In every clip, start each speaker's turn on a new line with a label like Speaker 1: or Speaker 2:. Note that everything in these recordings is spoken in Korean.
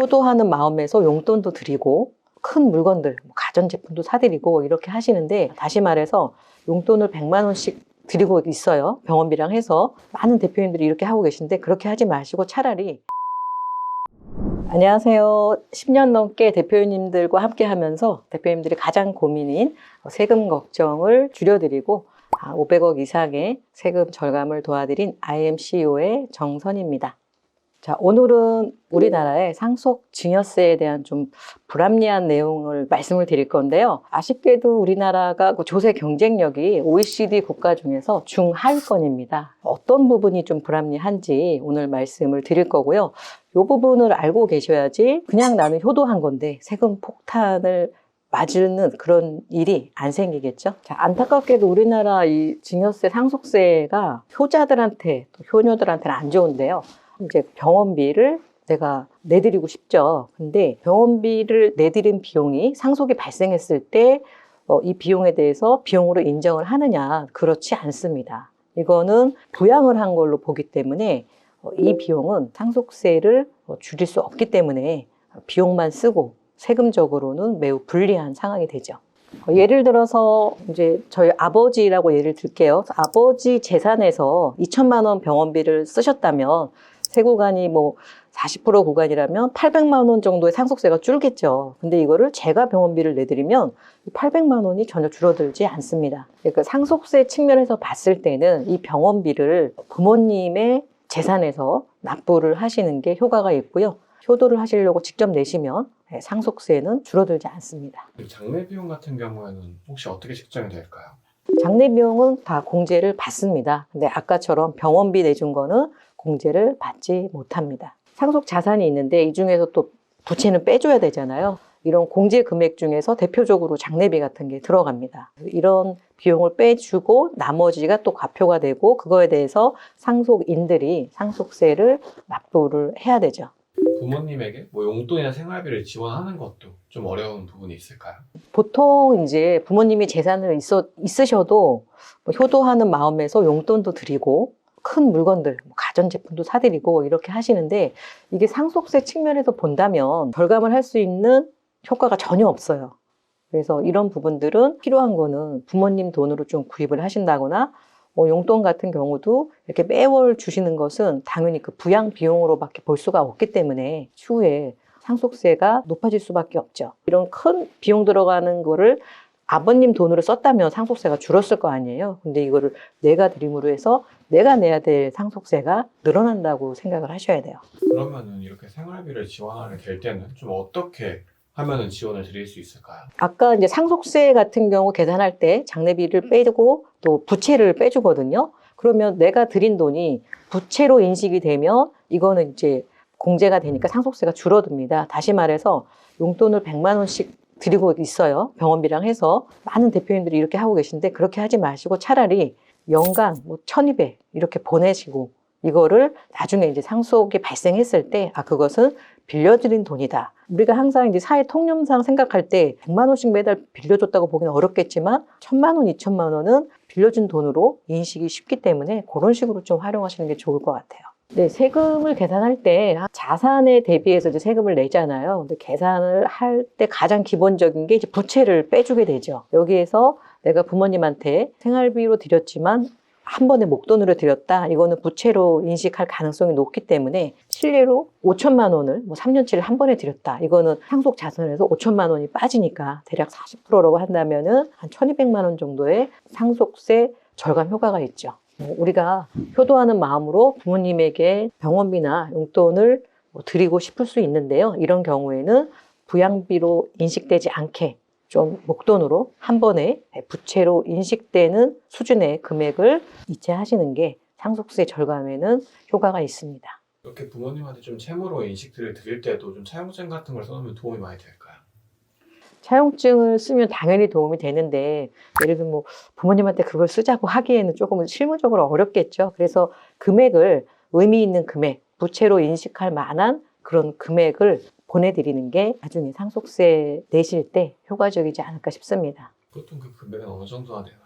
Speaker 1: 효도하는 마음에서 용돈도 드리고 큰 물건들, 뭐 가전제품도 사드리고 이렇게 하시는데 다시 말해서 용돈을 100만 원씩 드리고 있어요. 병원비랑 해서 많은 대표님들이 이렇게 하고 계신데 그렇게 하지 마시고 차라리 안녕하세요. 10년 넘게 대표님들과 함께 하면서 대표님들이 가장 고민인 세금 걱정을 줄여드리고 500억 이상의 세금 절감을 도와드린 IMCO의 정선입니다. 자, 오늘은 우리나라의 상속 증여세에 대한 좀 불합리한 내용을 말씀을 드릴 건데요. 아쉽게도 우리나라가 그 조세 경쟁력이 OECD 국가 중에서 중하위권입니다. 어떤 부분이 좀 불합리한지 오늘 말씀을 드릴 거고요. 이 부분을 알고 계셔야지 그냥 나는 효도한 건데 세금 폭탄을 맞는 그런 일이 안 생기겠죠. 자, 안타깝게도 우리나라 이 증여세 상속세가 효자들한테 또 효녀들한테는 안 좋은데요. 이제 병원비를 내가 내드리고 싶죠. 근데 병원비를 내드린 비용이 상속이 발생했을 때 어, 이 비용에 대해서 비용으로 인정을 하느냐? 그렇지 않습니다. 이거는 부양을 한 걸로 보기 때문에 어, 이 비용은 상속세를 어, 줄일 수 없기 때문에 비용만 쓰고 세금적으로는 매우 불리한 상황이 되죠. 어, 예를 들어서 이제 저희 아버지라고 예를 들게요. 아버지 재산에서 2천만 원 병원비를 쓰셨다면 세 구간이 뭐 40% 구간이라면 800만 원 정도의 상속세가 줄겠죠. 근데 이거를 제가 병원비를 내드리면 800만 원이 전혀 줄어들지 않습니다. 그러니까 상속세 측면에서 봤을 때는 이 병원비를 부모님의 재산에서 납부를 하시는 게 효과가 있고요. 효도를 하시려고 직접 내시면 네, 상속세는 줄어들지 않습니다.
Speaker 2: 장례 비용 같은 경우에는 혹시 어떻게 책정이 될까요?
Speaker 1: 장례 비용은 다 공제를 받습니다. 근데 아까처럼 병원비 내준 거는 공제를 받지 못합니다. 상속 자산이 있는데 이 중에서 또 부채는 빼줘야 되잖아요. 이런 공제 금액 중에서 대표적으로 장례비 같은 게 들어갑니다. 이런 비용을 빼주고 나머지가 또 과표가 되고 그거에 대해서 상속인들이 상속세를 납부를 해야 되죠.
Speaker 2: 부모님에게 뭐 용돈이나 생활비를 지원하는 것도 좀 어려운 부분이 있을까요?
Speaker 1: 보통 이제 부모님이 재산을 있어, 있으셔도 뭐 효도하는 마음에서 용돈도 드리고 큰 물건들, 뭐 가전제품도 사드리고 이렇게 하시는데 이게 상속세 측면에서 본다면 절감을 할 수 있는 효과가 전혀 없어요. 그래서 이런 부분들은 필요한 거는 부모님 돈으로 좀 구입을 하신다거나 뭐 용돈 같은 경우도 이렇게 매월 주시는 것은 당연히 그 부양 비용으로밖에 볼 수가 없기 때문에 추후에 상속세가 높아질 수밖에 없죠. 이런 큰 비용 들어가는 거를 아버님 돈으로 썼다면 상속세가 줄었을 거 아니에요. 근데 이거를 내가 드림으로 해서 내가 내야 될 상속세가 늘어난다고 생각을 하셔야 돼요.
Speaker 2: 그러면은 이렇게 생활비를 지원하게 될 때는 좀 어떻게 하면은 지원을 드릴 수 있을까요?
Speaker 1: 아까 이제 상속세 같은 경우 계산할 때 장례비를 빼고 또 부채를 빼주거든요. 그러면 내가 드린 돈이 부채로 인식이 되면 이거는 이제 공제가 되니까 상속세가 줄어듭니다. 다시 말해서 용돈을 100만 원씩 드리고 있어요. 병원비랑 해서 많은 대표님들이 이렇게 하고 계신데 그렇게 하지 마시고 차라리 연간 뭐 1200 이렇게 보내시고 이거를 나중에 이제 상속이 발생했을 때 아 그것은 빌려드린 돈이다. 우리가 항상 이제 사회 통념상 생각할 때 100만 원씩 매달 빌려줬다고 보기는 어렵겠지만 1000만 원, 2000만 원은 빌려준 돈으로 인식이 쉽기 때문에 그런 식으로 좀 활용하시는 게 좋을 것 같아요. 네, 세금을 계산할 때 자산에 대비해서 이제 세금을 내잖아요. 근데 계산을 할 때 가장 기본적인 게 이제 부채를 빼주게 되죠. 여기에서 내가 부모님한테 생활비로 드렸지만 한 번에 목돈으로 드렸다. 이거는 부채로 인식할 가능성이 높기 때문에 실례로 5천만 원을 뭐 3년치를 한 번에 드렸다. 이거는 상속 자산에서 5천만 원이 빠지니까 대략 40%라고 한다면은 한 1,200만 원 정도의 상속세 절감 효과가 있죠. 뭐 우리가 효도하는 마음으로 부모님에게 병원비나 용돈을 뭐 드리고 싶을 수 있는데요. 이런 경우에는 부양비로 인식되지 않게 좀 목돈으로 한 번에 부채로 인식되는 수준의 금액을 이체하시는 게 상속세 절감에는 효과가 있습니다.
Speaker 2: 이렇게 부모님한테 좀 채무로 인식들을 드릴 때도 좀 차용증 같은 걸 써놓으면 도움이 많이 될까요?
Speaker 1: 차용증을 쓰면 당연히 도움이 되는데 예를 들면 뭐 부모님한테 그걸 쓰자고 하기에는 조금 실무적으로 어렵겠죠. 그래서 금액을 의미 있는 금액, 부채로 인식할 만한 그런 금액을 보내드리는 게 나중에 상속세 내실 때 효과적이지 않을까 싶습니다.
Speaker 2: 보통 그 금액은 어느 정도나 되나요?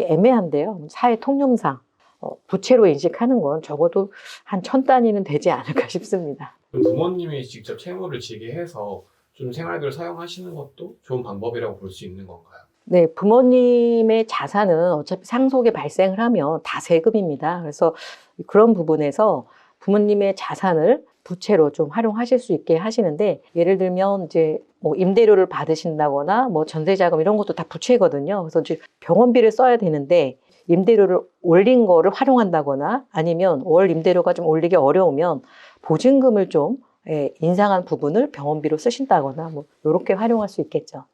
Speaker 1: 애매한데요. 사회 통념상 어, 부채로 인식하는 건 적어도 한 천 단위는 되지 않을까 싶습니다.
Speaker 2: 부모님이 직접 채무를 지게 해서 좀 생활비를 사용하시는 것도 좋은 방법이라고 볼 수 있는 건가요?
Speaker 1: 네, 부모님의 자산은 어차피 상속이 발생을 하면 다 세금입니다. 그래서 그런 부분에서 부모님의 자산을 부채로 좀 활용하실 수 있게 하시는데 예를 들면 이제 뭐 임대료를 받으신다거나 뭐 전세자금 이런 것도 다 부채거든요. 그래서 이제 병원비를 써야 되는데 임대료를 올린 거를 활용한다거나 아니면 월 임대료가 좀 올리기 어려우면 보증금을 좀 예, 인상한 부분을 병원비로 쓰신다거나 뭐 이렇게 활용할 수 있겠죠.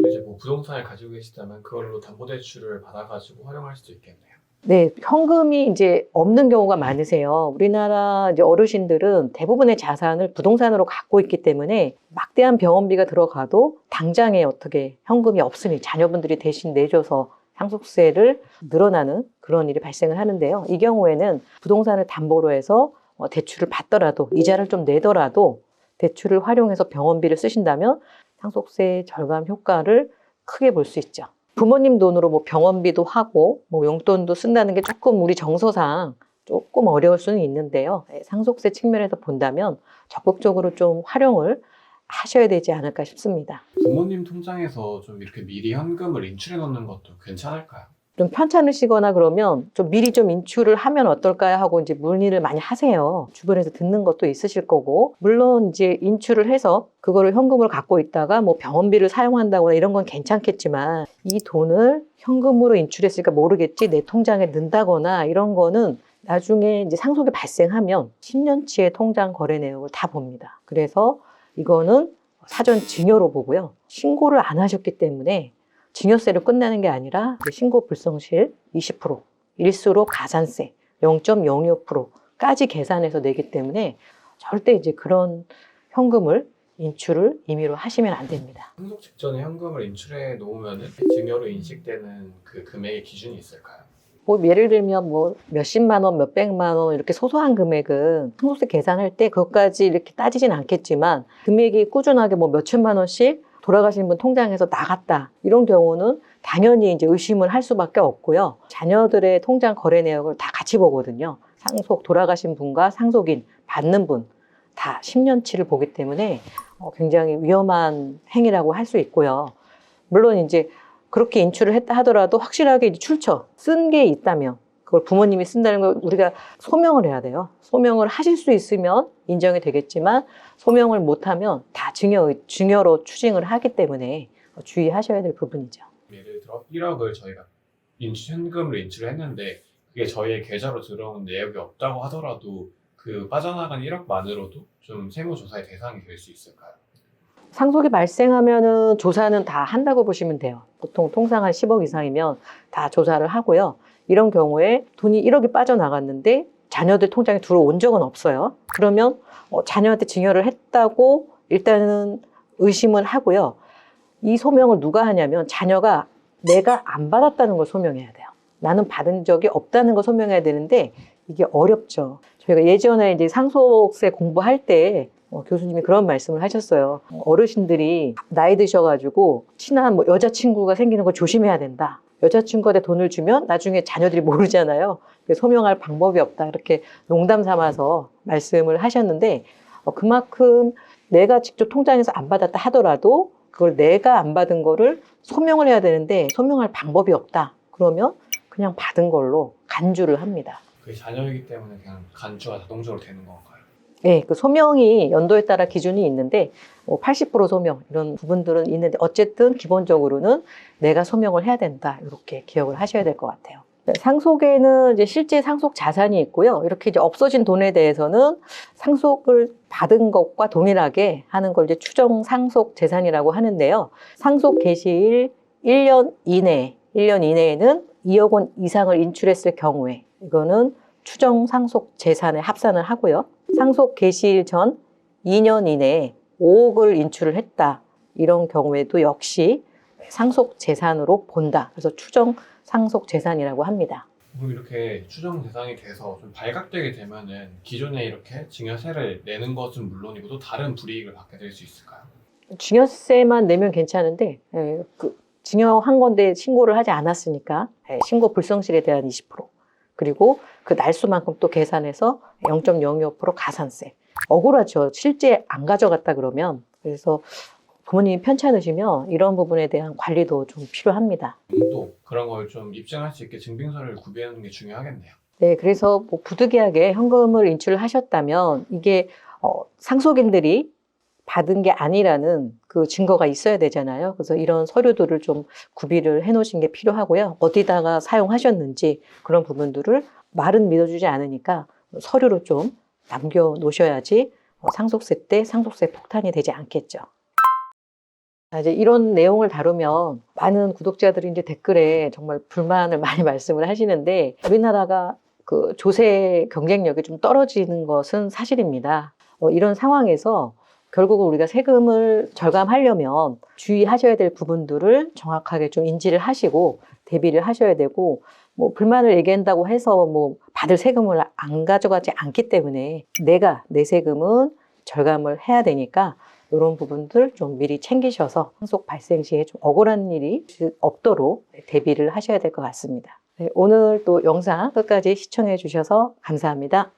Speaker 2: 또 이제 뭐 부동산을 가지고 계시다면 그걸로 담보대출을 받아가지고 활용할 수도 있겠네요.
Speaker 1: 네, 현금이 이제 없는 경우가 많으세요. 우리나라 이제 어르신들은 대부분의 자산을 부동산으로 갖고 있기 때문에 막대한 병원비가 들어가도 당장에 어떻게 현금이 없으니 자녀분들이 대신 내줘서 상속세를 늘어나는 그런 일이 발생을 하는데요. 이 경우에는 부동산을 담보로 해서 어, 대출을 받더라도 이자를 좀 내더라도 대출을 활용해서 병원비를 쓰신다면 상속세 절감 효과를 크게 볼 수 있죠. 부모님 돈으로 뭐 병원비도 하고 뭐 용돈도 쓴다는 게 조금 우리 정서상 조금 어려울 수는 있는데요. 네, 상속세 측면에서 본다면 적극적으로 좀 활용을 하셔야 되지 않을까 싶습니다.
Speaker 2: 부모님 통장에서 좀 이렇게 미리 현금을 인출해 놓는 것도 괜찮을까요?
Speaker 1: 좀 편찮으시거나 그러면 좀 미리 좀 인출을 하면 어떨까요 하고 이제 문의를 많이 하세요. 주변에서 듣는 것도 있으실 거고 물론 이제 인출을 해서 그거를 현금으로 갖고 있다가 뭐 병원비를 사용한다거나 이런 건 괜찮겠지만 이 돈을 현금으로 인출했으니까 모르겠지 내 통장에 넣는다거나 이런 거는 나중에 이제 상속이 발생하면 10년치의 통장 거래 내역을 다 봅니다. 그래서 이거는 사전 증여로 보고요. 신고를 안 하셨기 때문에 증여세로 끝나는 게 아니라 그 신고 불성실 20%, 일수로 가산세 0.02%까지 계산해서 내기 때문에 절대 이제 그런 현금을 인출을 임의로 하시면 안 됩니다.
Speaker 2: 상속 직전에 현금을 인출해 놓으면 증여로 인식되는 그 금액의 기준이 있을까요?
Speaker 1: 뭐 예를 들면 뭐 몇십만 원, 몇백만 원 이렇게 소소한 금액은 상속세 계산할 때 그것까지 이렇게 따지진 않겠지만 금액이 꾸준하게 뭐 몇천만 원씩 돌아가신 분 통장에서 나갔다 이런 경우는 당연히 이제 의심을 할 수밖에 없고요. 자녀들의 통장 거래 내역을 다 같이 보거든요. 상속 돌아가신 분과 상속인 받는 분 다 10년치를 보기 때문에 어, 굉장히 위험한 행위라고 할 수 있고요. 물론 이제 그렇게 인출을 했다 하더라도 확실하게 출처 쓴 게 있다면 그걸 부모님이 쓴다는 걸 우리가 소명을 해야 돼요. 소명을 하실 수 있으면 인정이 되겠지만 소명을 못하면 다 증여 증여로 추징을 하기 때문에 주의하셔야 될 부분이죠.
Speaker 2: 예를 들어 1억을 저희가 인출 현금으로 인출을 했는데 그게 저희의 계좌로 들어온 내역이 없다고 하더라도 그 빠져나간 1억만으로도 좀 세무조사의 대상이 될 수 있을까요?
Speaker 1: 상속이 발생하면은 조사는 다 한다고 보시면 돼요. 보통 통상 한 10억 이상이면 다 조사를 하고요. 이런 경우에 돈이 1억이 빠져나갔는데 자녀들 통장에 들어온 적은 없어요. 그러면 어, 자녀한테 증여를 했다고 일단은 의심을 하고요. 이 소명을 누가 하냐면 자녀가 내가 안 받았다는 걸 소명해야 돼요. 나는 받은 적이 없다는 걸 소명해야 되는데 이게 어렵죠. 저희가 예전에 이제 상속세 공부할 때 어, 교수님이 그런 말씀을 하셨어요. 어르신들이 나이 드셔가지고 친한 뭐 여자친구가 생기는 걸 조심해야 된다. 여자친구한테 돈을 주면 나중에 자녀들이 모르잖아요. 소명할 방법이 없다. 이렇게 농담 삼아서 말씀을 하셨는데 어, 그만큼 내가 직접 통장에서 안 받았다 하더라도 그걸 내가 안 받은 거를 소명을 해야 되는데 소명할 방법이 없다. 그러면 그냥 받은 걸로 간주를 합니다.
Speaker 2: 그게 자녀이기 때문에 그냥 간주가 자동적으로 되는 건가요?
Speaker 1: 네, 그 소명이 연도에 따라 기준이 있는데 뭐 80% 소명 이런 부분들은 있는데 어쨌든 기본적으로는 내가 소명을 해야 된다 이렇게 기억을 하셔야 될 것 같아요. 네, 상속에는 이제 실제 상속 자산이 있고요. 이렇게 이제 없어진 돈에 대해서는 상속을 받은 것과 동일하게 하는 걸 이제 추정 상속 재산이라고 하는데요. 상속 개시일 1년 이내, 1년 이내에는 2억 원 이상을 인출했을 경우에 이거는 추정 상속 재산에 합산을 하고요. 상속 개시일 전 2년 이내에 5억을 인출을 했다. 이런 경우에도 역시 상속 재산으로 본다. 그래서 추정 상속 재산이라고 합니다.
Speaker 2: 그럼 이렇게 추정 대상이 돼서 좀 발각되게 되면은 기존에 이렇게 증여세를 내는 것은 물론이고 또 다른 불이익을 받게 될 수 있을까요?
Speaker 1: 증여세만 내면 괜찮은데 예, 그 증여한 건데 신고를 하지 않았으니까 예, 신고 불성실에 대한 20% 그리고 그 날수만큼 또 계산해서 0.02% 가산세 억울하죠. 실제 안 가져갔다 그러면. 그래서 부모님이 편찮으시면 이런 부분에 대한 관리도 좀 필요합니다.
Speaker 2: 또 그런 걸 좀 입증할 수 있게 증빙서를 구비하는 게 중요하겠네요.
Speaker 1: 네, 그래서 뭐 부득이하게 현금을 인출하셨다면 이게 어, 상속인들이 받은 게 아니라는 그 증거가 있어야 되잖아요. 그래서 이런 서류들을 좀 구비를 해 놓으신 게 필요하고요. 어디다가 사용하셨는지 그런 부분들을 말은 믿어주지 않으니까 서류로 좀 남겨 놓으셔야지 어, 상속세 때 상속세 폭탄이 되지 않겠죠. 자, 이제 이런 내용을 다루면 많은 구독자들이 이제 댓글에 정말 불만을 많이 말씀을 하시는데 우리나라가 그 조세 경쟁력이 좀 떨어지는 것은 사실입니다. 어, 이런 상황에서 결국은 우리가 세금을 절감하려면 주의하셔야 될 부분들을 정확하게 좀 인지를 하시고 대비를 하셔야 되고 뭐 불만을 얘기한다고 해서 뭐 받을 세금을 안 가져가지 않기 때문에 내가 내 세금은 절감을 해야 되니까 이런 부분들 좀 미리 챙기셔서 상속 발생 시에 좀 억울한 일이 없도록 대비를 하셔야 될 것 같습니다. 네, 오늘 또 영상 끝까지 시청해 주셔서 감사합니다.